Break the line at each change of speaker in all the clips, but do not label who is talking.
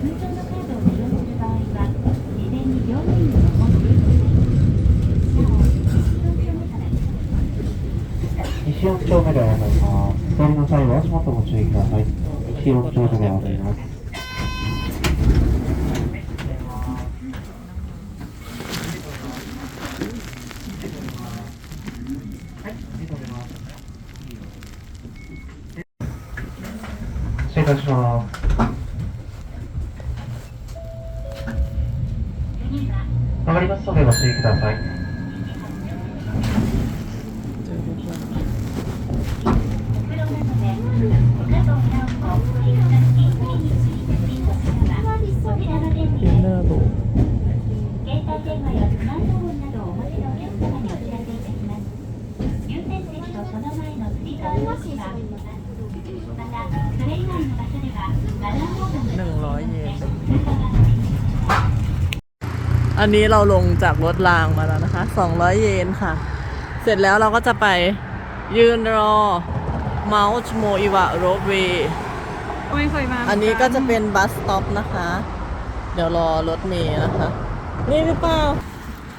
西4丁目から
西四丁目でございます。左の際は足元ご注意ください。西四丁目でございます。
อันนี้เราลงจากรถรางมาแล้วนะคะ200 เยนค่ะ เสร็จแล้วเราก็จะไปยืนรอ Mount Mo Iwa Roadway
ไม่เคยมา
อันนี้ก็จะเป็นบัสสต็อปนะคะ เดี๋ยวรอรถเมย์นะคะ นี่หรือเปล่า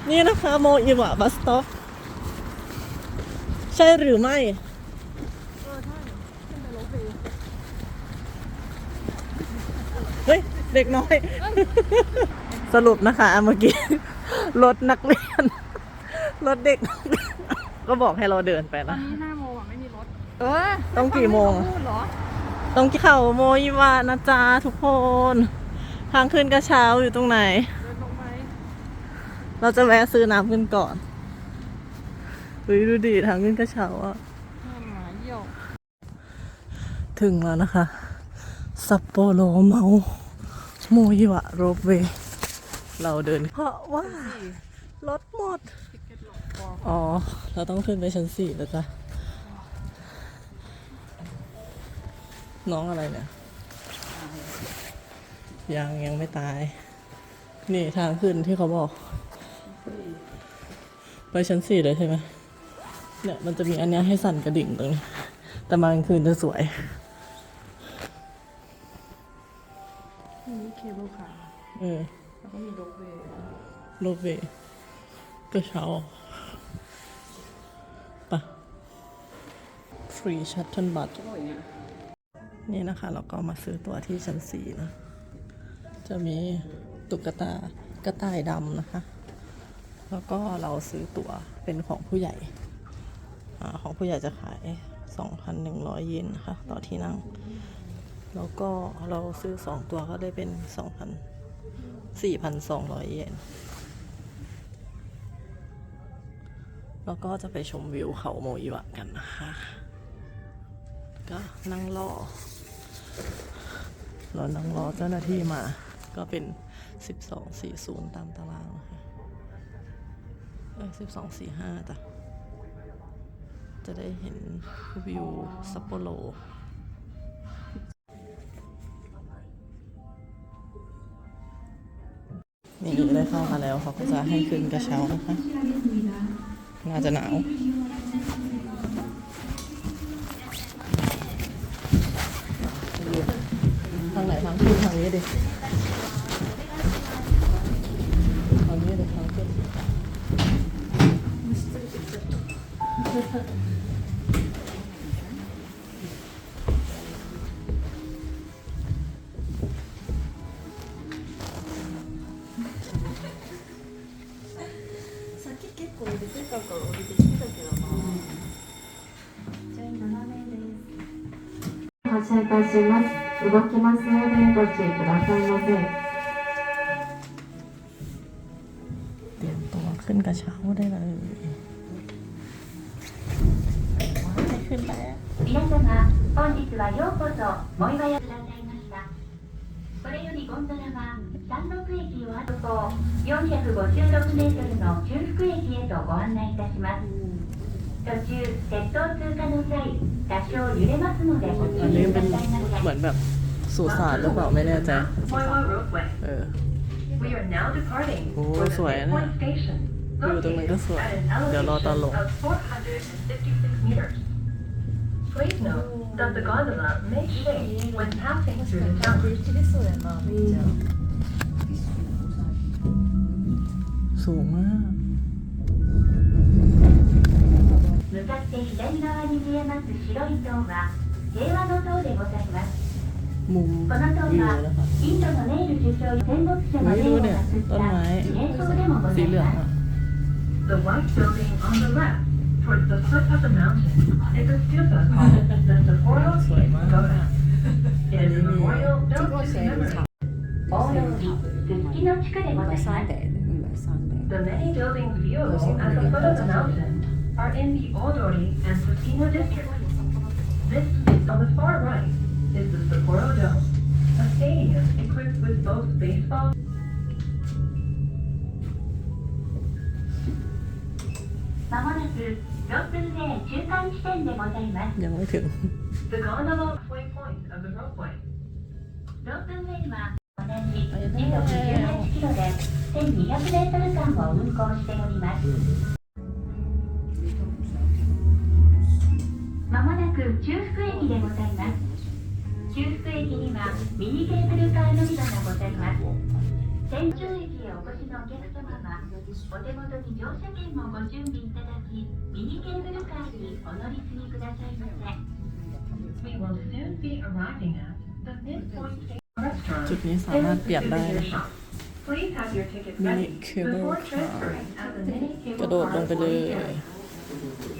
นี่นะคะโมอิวะบัสสต็อปใช่หรือไม่เฮ้ย เด็กน้อย สรุปนะคะเมื่อกี้รถนักเรียนรถเด็กนักเรียนก็บอกให้เราเดินไป
ตอ
นะ
นนี้ห้าโมงอะไม่มีรถ เออ
ต้องกี่โมง
พูดเหรอ
ตรงเขาโมอิวะนะจ๊ะทุกคน ทางขึ้นกระเช้าอยู่ตรงไหน
เดินลงไป
เราจะแวะซื้อน้ำกันก่อนเฮ้ยดูดิทางขึ้นกระเช้าอะ
ห้ามหมาเยี่ยว
ถึงแล้วนะคะ ซัปโปโรเมาโมยิวะโรบเวย์ เราเดิน เพราะว่ารถหมด อ๋อ เราต้องขึ้นไปชั้นสี่แล้วจ้ะ น้องอะไรเนี่ย ยังยังไม่ตาย นี่ทางขึ้นที่เขาบอก ไปชั้นสี่เลยใช่ไหมเนี่ยมันจะมีอันเนี้ยให้สั่นกระดิ่งตรงนี้ แต่มากลางคืนจะสวย
มีเคเบิลคาร์
เออ
แล้วก็มีโรบเวย์
โรบเวย์กระเช้าปะฟรีชัตเทิลบัต
อร่อยเนี่
นี่นะคะ เราก็มาซื้อตั๋วที่ชั้นสี่นะ จะมีตุ๊กตากระต่ายดำนะคะ แล้วก็เราซื้อตั๋วเป็นของผู้ใหญ่อาของผู้ใหญ่จะขาย 2,100 เยนนะคะ ต่อที่นั่ง แล้วก็เราซื้อสองตัวก็ได้เป็น 2,000 4,200 เยน แล้วก็จะไปชมวิวเขาโมอิวะกันนะคะ ก็นั่งรอรานั่งรอเจ้าหน้าที่มา ก็เป็น 1240 ตามตารางนะคะเอ้ย1245จ้ะจะได้เห็นวิวซัปโปโร นี่ได้เข้ามาแล้วเขาก็จะให้ขึ้นกระเช้านะคะน่าจะหนาวทางไหนทางขึ้นทางนี้ดิทางนี้ดิทางขึ้น
発車いたします。動きますのでご注意くださいませ。
เตรียมตัวขึ้นกระเช้าได้เลยว้ายขึ้นไปแล้ว
皆様本日はようこそ藻岩屋くださいましたこれよりゴンドラは山麓駅を あと456メートルの中腹駅へとご案内いたします途中鉄道通過の際
อันนี้เป็นเหมือนแบบสุสานหรือเปล่าไม่แน่ใจเออ
โอ้
สวยนะอยู่ตรงนี้ก็สวย เดี๋ยวรอตอนลงสูงมาก
向かって左側に見えます白い塔は平和の塔でございますこの塔はインドのネイル首相戦国者の霊を祀った瞑想でもございます
The white building on the left, towards the foot of the mountain, is a stupa called the Sapporo Pagoda. It is a memorial built to remember.
大通り、すすきの地区でございます。
The many buildings view at the foot of the mountain are in the Odori and Fusino districts. This on the far right is the Sapporo Dome, a stadium equipped with both baseball.
まもなく6分で中間地点でございます。
The gondola halfway point of the
は同じ時速18キロで1200メートル間を運行しております。く中腹駅でございます中腹駅にはミニケーブルカー乗り場がございます天中駅へお越しのお客様はお手元に乗車券もご準備いただきミニケーブルカーにお乗り継ぎくださいませ
We will soon be arriving at the midpoint station restaurant
จุดนี้สามารถเปลี่ยนได้
and
นะ
souvenir
คะ
shop. Please have your tickets
Mini
ready
cable
before
car.
transferring at the mini
กระ
cable
โดดลง
car
ไปเลย
boarding area.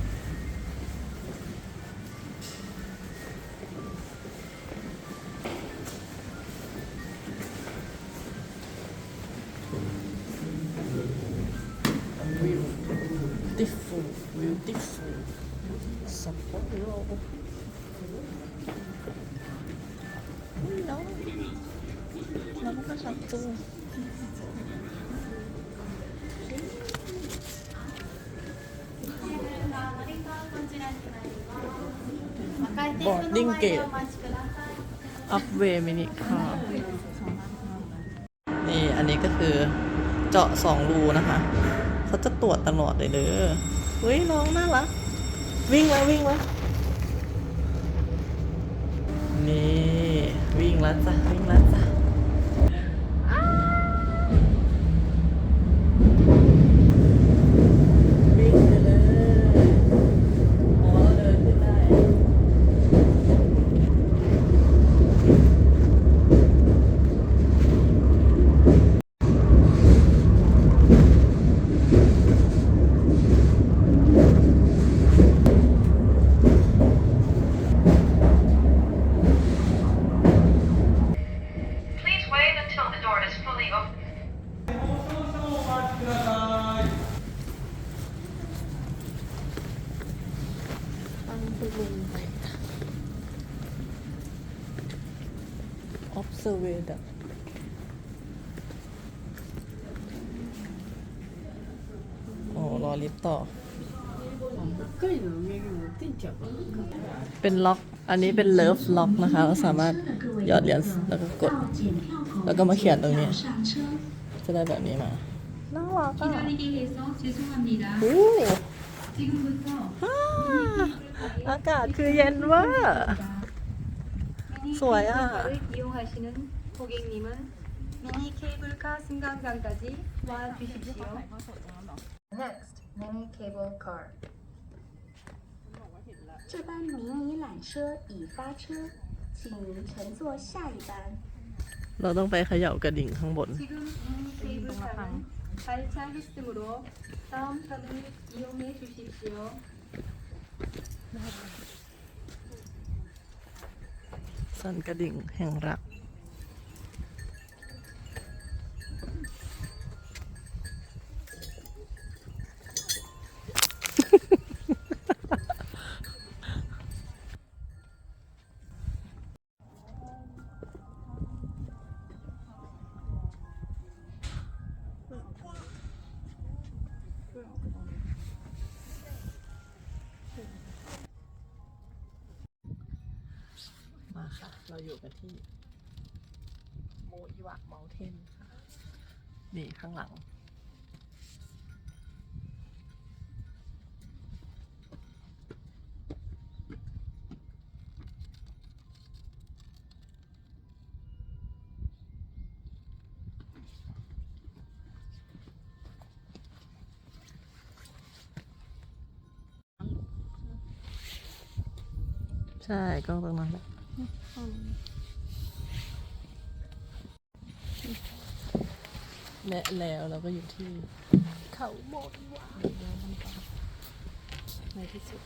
เกตอัพเวมินิคาร์นี่อันนี้ก็คือเจาะสองรูนะคะ เขาจะตรวจตลอดเลยเด้อเฮ้ยน้องน่ารัก วิ่งแล้ววิ่งแล้วนี่ วิ่งแล้วจ้ะ วิ่งแล้วจ้ะ เป็นล็อก อันนี้เป็นเลิฟล็อกนะคะ เราสามารถหยอดเหรียญแล้วก็กด แล้วก็มาเขียนตรงนี้ จะได้แบบนี้มา น่ารักอ่ะ
기다리게 해서 죄송합니다.
โอ้
지금부터
ฮ่าอากาศคือเย็นเว่า สวย
미니
아.
케이블카를 이용하시는 고객님은 미니 케이블카 승강장까지 와 주십시오.
Next, mini cable car.
这班迷你缆车已发车，请乘坐下一班。
เราต้องไปเขย่ากระดิ่งข้างบน
지금 미니 케이블카는 발차 했으므로 다음 편을 이용해 주십시오.
สันกระดิ่งแห่งรัก อยู่กันที่โมอิวะเมลเทนค่ะ นี่ข้างหลัง ใช่กล้องตรงนั้น แหละและแล้วเราก็อยู่ที่เขาโมดวาในที่สุด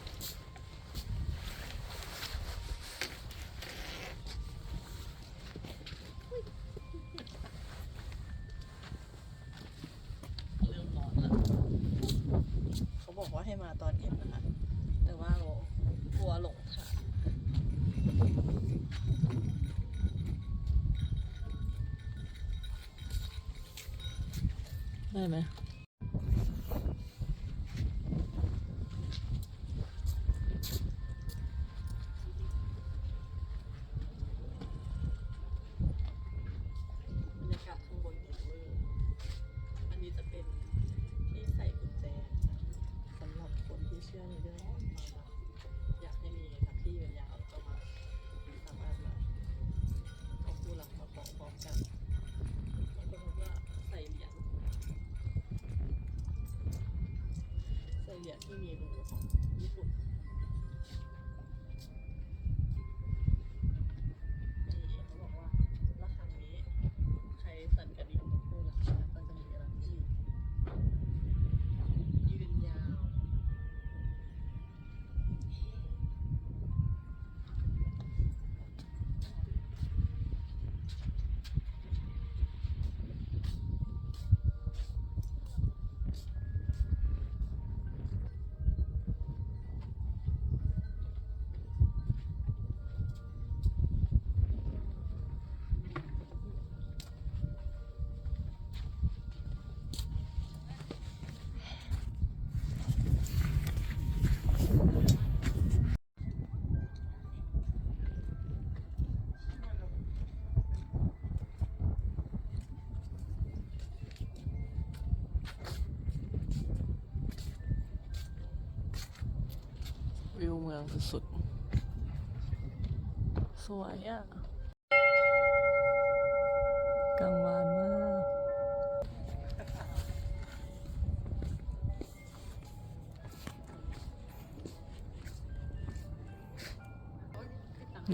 เริ่มร้อนแล้ว เขาบอกว่าให้มาตอนเย็นนะคะ แต่ว่าเรากลัวหลงทาง ได้ ใส่เหรีย สุดๆ สวยอะกลางวันมาก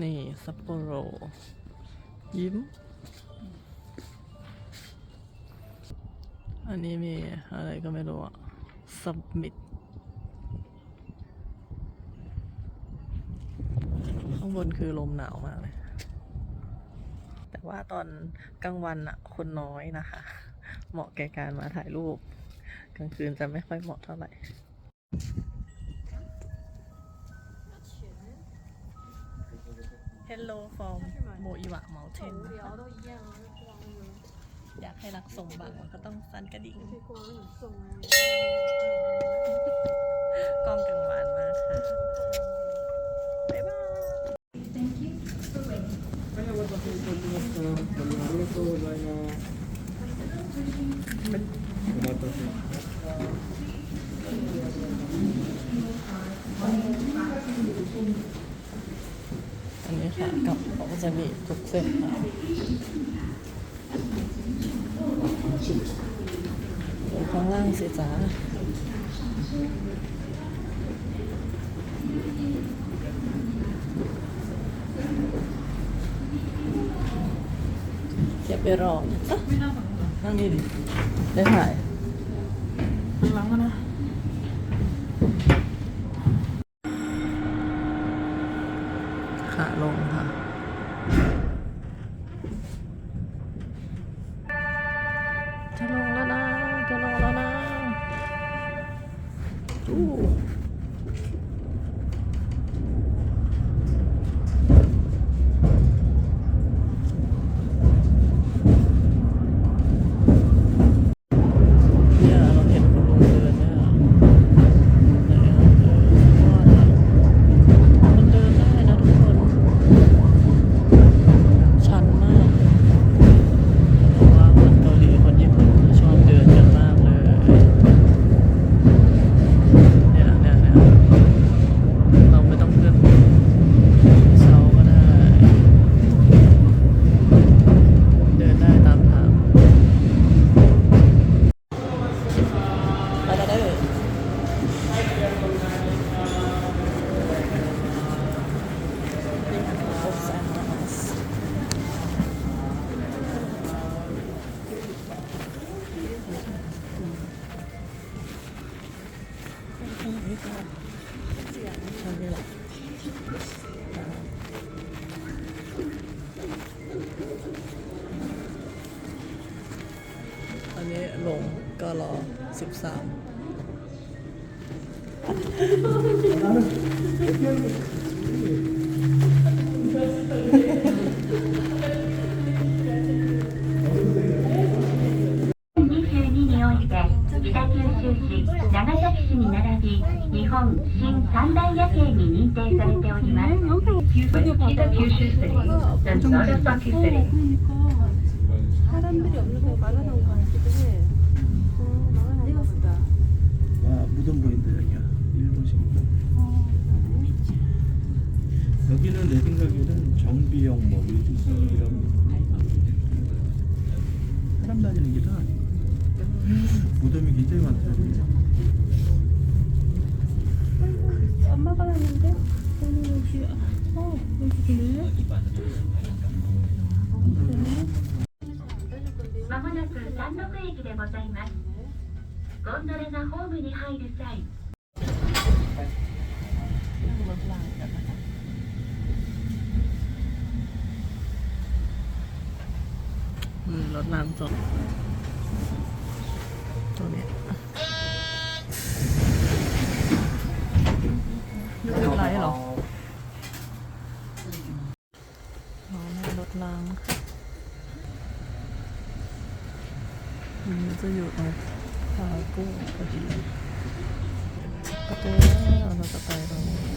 นี่ ซัปโปโร ยิ้ม อันนี้มีอะไรก็ไม่รู้อะสับมิด ข้ บนคือลมหนาวมากเลย แต่ว่าตอนกลางวันอะคนน้อยนะคะ เหมาะแก่การมาถ่ายรูป กลางคืนจะไม่ค่อยเหมาะเท่าไหร่เฮลโลฟอร์มโม
อิวะเมลเทน
อยากให้รักสมบังก็ต้องสั่นกระดิ่งกล้องกลางวานมากค่ะ อันนี้ค่ะกับเขาก็จะมีทุกเส้นค่ะดูข้างล่างสิจ้าเก็บ ไปรอนะจ๊ะนั่งนี่ดิได้ถ่ายล้างหลันนะ ลงก
北อ州市長崎市に並び日本新三大夜景に認定されております。
九州市、九州市。 여기는 내 생각에는 정비용 뭐 이런 사람 다니는 길은 무덤이 굉장히 많다
엄마가 왔는데
まもなく山麓駅でございます。ゴンドラがホームに入る際。
รถรางจอดตรงนี้ไม่เป็ไรหรอรอไม่รถรางมันจะอยู่ในงากู้พอดีประตูเราจะไปตรง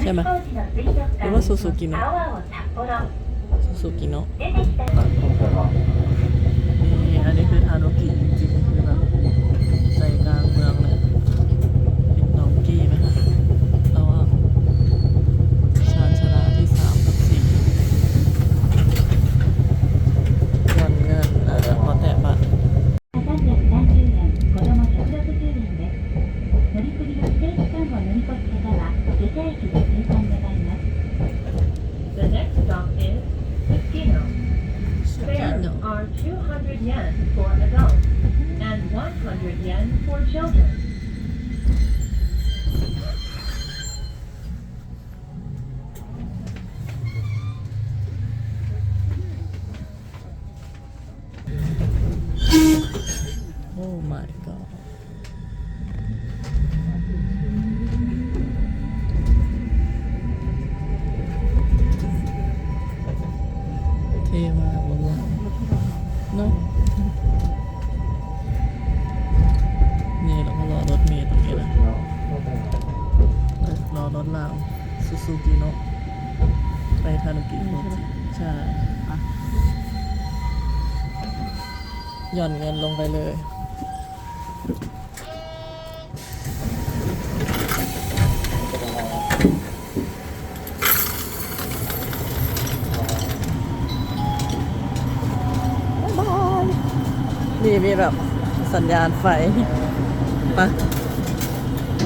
じゃ
あな山注ぎの注ぎの、えー、あれ
The next stop is
Sukino. There
are 200 yen for adults and 100 yen for children.
อบหน้าซูซูกิโนะไปทานุกิโคจิใช่หย่อนเงินลงไปเลยมีมีแบบสัญญาณไฟปะ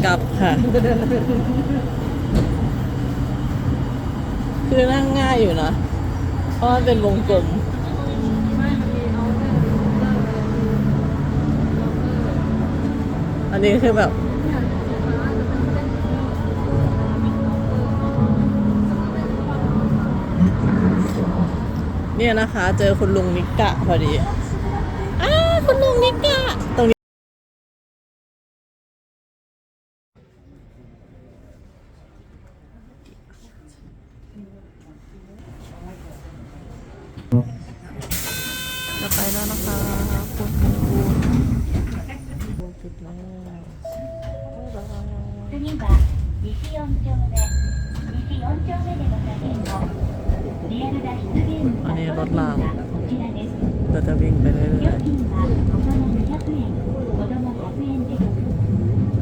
กลับค่ะ คือนั่งง่ายอยู่นะ เพราะมันเป็นวงกลมอันนี้คือแบบเนี่ยนะคะ เจอคุณลุงนิกะพอดี อันนี้รถรา
ง
เราจะวิ่งไปเรื่อยๆ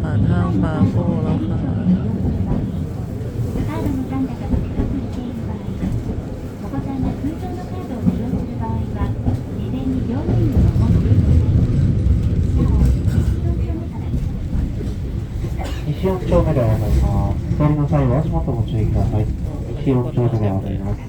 ผ่านห้างบาโก้แล้วค่ะ
お願い。
の際は足元ご注意ください。西奥町でお願います。